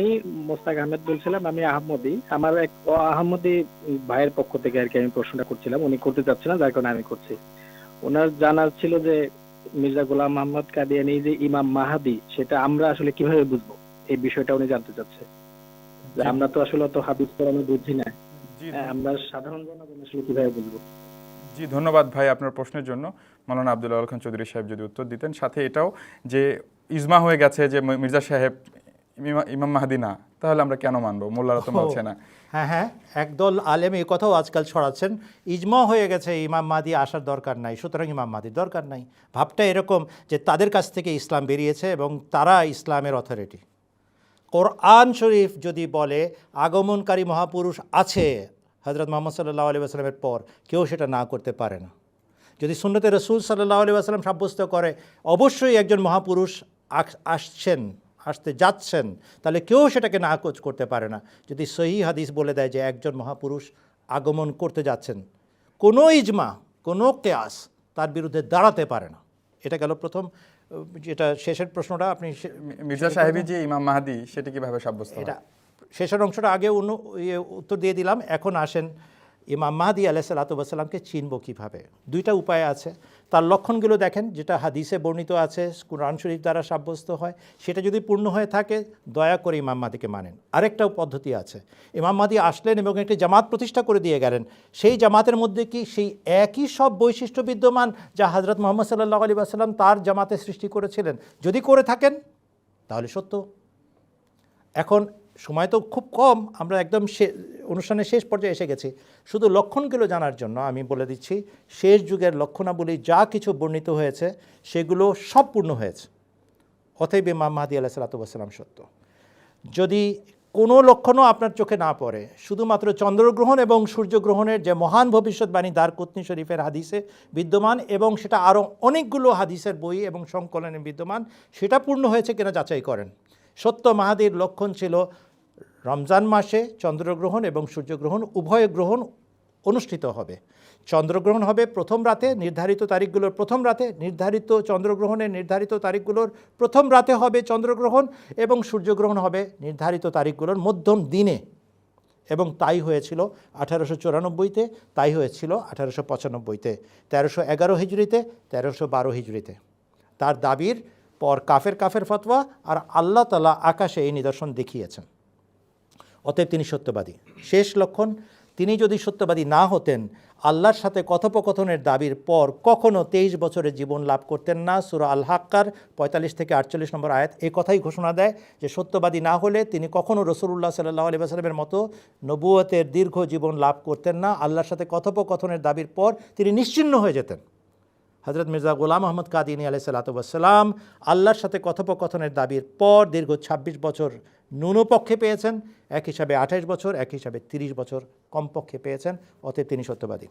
আমি মোস্তাক আহমেদ বলছিলাম আমি আহমদি। আমার এক আহমদি ভাইয়ের পক্ষ থেকে আর কি আমি প্রশ্নটা করছিলাম। উনি করতে চাচ্ছিলেন যার কারণে আমি করছি। ওনার জানার ছিল যে মির্জা গোলাম মোহাম্মদ কাদিয়ানি যে ইমাম মাহাদি সেটা আমরা আসলে কীভাবে বুঝব? এই বিষয়টা উনি জানতে চাচ্ছে। যে আমরা তো আসলে তো হাদিস কোরআনে বুঝি না। হ্যাঁ, আমরা সাধারণ জনগণ আসলে কীভাবে বুঝব? জি ধন্যবাদ ভাই আপনার প্রশ্নের জন্য। মাওলানা আব্দুল্লাহ খান চৌধুরী সাহেব যদি উত্তর দিতেন। সাথে এটাও যে ইজমা হয়ে গেছে যে মির্জা সাহেব ইমাম মাহাদি না তাহলে আমরা কেন মানবো? মোল্লারা তো মানছে না। হ্যাঁ হ্যাঁ একদল আলেম এই কথাও আজকাল ছড়াচ্ছেন। ইজমা হয়ে গেছে ইমাম মাদি আসার দরকার নাই সুতরাং ইমাম মাদির দরকার নাই। ভাবটা এরকম যে তাদের কাছ থেকে ইসলাম বেরিয়েছে এবং তারা ইসলামের অথরিটি কোরআন শরীফ যদি বলে আগমনকারী মহাপুরুষ আছে হজরত মোহাম্মদ সাল্লাহ আলি আসলামের পর কেউ সেটা না করতে পারে না। যদি সুন্নতে রসুল সাল্লাহ আলি আসলাম সাব্যস্ত করে অবশ্যই একজন মহাপুরুষ আসছেন। আসতে যাচ্ছেন তাহলে কেউ সেটাকে না কোচ করতে পারে না। যদি সহি হাদিস বলে দেয় যে একজন মহাপুরুষ আগমন করতে যাচ্ছেন কোনো ইজমা কোনো কেয়াস তার বিরুদ্ধে দাঁড়াতে পারে না। এটা গেল প্রথম যেটা শেষের প্রশ্নটা আপনি মির্জা সাহেবের যে ইমাম মাহাদি সেটা কীভাবে সাব্যস্ত এটা শেষের অংশটা আগে অন্য ইয়ে উত্তর দিয়ে দিলাম এখন আসেন ইমাম মাহাদি আলাইসাল্লাতুবাসাল্লামকে চিনব কীভাবে? দুইটা উপায় আছে। তার লক্ষণগুলো দেখেন, যেটা হাদিসে বর্ণিত আছে, কোরআন শরীফ দ্বারা সাব্যস্ত হয়। সেটা যদি পূর্ণ হয়ে থাকে, দয়া করে ইমাম মাদিকে মানেন। আরেকটাও পদ্ধতি আছে। ইমাম মাদি আসলেন এবং একটি জামাত প্রতিষ্ঠা করে দিয়ে গেলেন। সেই জামাতের মধ্যে কি সেই একই সব বৈশিষ্ট্য বিদ্যমান যা হজরত মোহাম্মদ সাল্লাহ আলী আসাল্লাম তার জামাতে সৃষ্টি করেছিলেন? যদি করে থাকেন, তাহলে সত্য। এখন সময় তো খুব কম, আমরা একদম অনুষ্ঠানের শেষ পর্যায়ে এসে গেছি। শুধু লক্ষণগুলো জানার জন্য আমি বলে দিচ্ছি, শেষ যুগের লক্ষণাবলী যা কিছু বর্ণিত হয়েছে, সেগুলো সব পূর্ণ হয়েছে। অতএব ইমাম মাহাদি আলাহ সালাতাম সত্য। যদি কোনো লক্ষণও আপনার চোখে না পড়ে, শুধুমাত্র চন্দ্রগ্রহণ এবং সূর্যগ্রহণের যে মহান ভবিষ্যৎবাণী দার কুতনি শরীফের হাদিসে বিদ্যমান এবং সেটা আরও অনেকগুলো হাদিসের বই এবং সংকলনে বিদ্যমান, সেটা পূর্ণ হয়েছে কিনা যাচাই করেন। সত্য মাহাদির লক্ষণ ছিল রমজান মাসে চন্দ্রগ্রহণ এবং সূর্যগ্রহণ উভয় গ্রহণ অনুষ্ঠিত হবে। চন্দ্রগ্রহণ হবে প্রথম রাতে, নির্ধারিত তারিখগুলোর প্রথম রাতে, নির্ধারিত চন্দ্রগ্রহণের নির্ধারিত তারিখগুলোর প্রথম রাতে হবে চন্দ্রগ্রহণ এবং সূর্যগ্রহণ হবে নির্ধারিত তারিখগুলোর মধ্যম দিনে। এবং তাই হয়েছিল আঠারোশো চুরানব্বইতে, তাই হয়েছিল আঠারোশো পঁচানব্বইতে, তেরোশো এগারো হিজড়িতে, তেরোশো বারো হিজড়িতে। তার দাবির পর কাফের কাফের ফতোয়া আর আল্লাহ তালা আকাশে এই নিদর্শন দেখিয়েছেন। অতএব তিনি সত্যবাদী। শেষ লক্ষণ, তিনি যদি সত্যবাদী না হতেন, আল্লাহর সাথে কথোপকথনের দাবির পর কখনো তেইশ বছরের জীবন লাভ করতেন না। সুরা আল হাক্কার পঁয়তাল্লিশ থেকে আটচল্লিশ নম্বর আয়াত এই কথাই ঘোষণা দেয় যে, সত্যবাদী না হলে তিনি কখনো রসুল্লাহ সাল্লাহ আলি সাল্লামের মতো নবুয়তের দীর্ঘ জীবন লাভ করতেন না। আল্লাহর সাথে কথোপকথনের দাবির পর তিনি নিশ্চিন্ন হয়ে যেতেন। হজরত মির্জা গোলাম আহমদ কাদিনী আলাই সাল্লাতাম আল্লাহর সাথে কথোপকথনের দাবির পর দীর্ঘ ২৬ বছর ন্যূনপক্ষে পেয়েছেন, এক হিসাবে আঠাশ বছর, এক হিসাবে ৩০ বছর কমপক্ষে পেয়েছেন, অতএব তিনি সত্যবাদী।